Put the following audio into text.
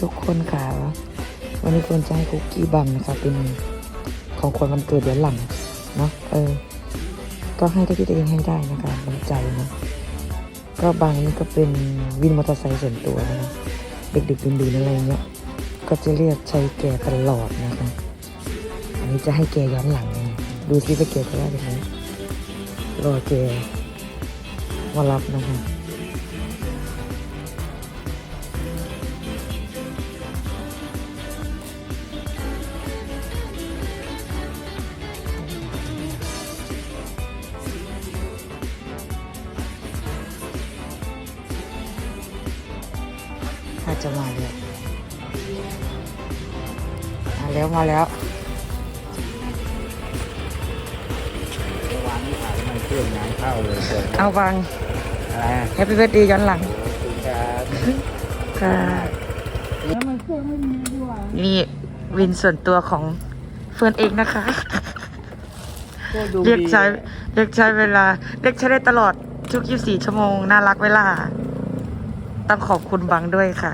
ทุกคนค่ะวันนี้ควรจะให้คุกกี้บังนะคะเป็นของขวัญวันเกิดย้อนหลังเนาะเออ ก็ให้เท่าที่ตัวเองให้ได้นะคะน้ำใจนะก็บางนี่ก็เป็นวินมอเตอร์ไซค์ส่วนตัวนะเด็กๆดื่นๆอะไรเงี้ยก็จะเรียกใช้แกตลอดนะคะ อันนี้จะให้แกย้อนหลังนะดูซิว่าแกจะว่าอย่างไรรอแกมารับนะคะ ถ้าจะมาแล้วมาแล้วมาแล้วเมื่อวานนี้ขายทำไมเครื่องงานเข้าเลยเกินเอาบังอะไรอะแฮปปี้เบิร์ดเดย์ย้อนหลังขอบคุณครับค่ะแล้วมันเครื่องไม่มีด้วยนี่วินส่วนตัวของเฟิร์นเองนะคะ ก็ดูเรียกดีใช้เรียกใช้เวลา เรียกใช้ได้ตลอดทุก 24 ชั่วโมง น่ารักเวลา ต้องขอบคุณบังด้วยค่ะ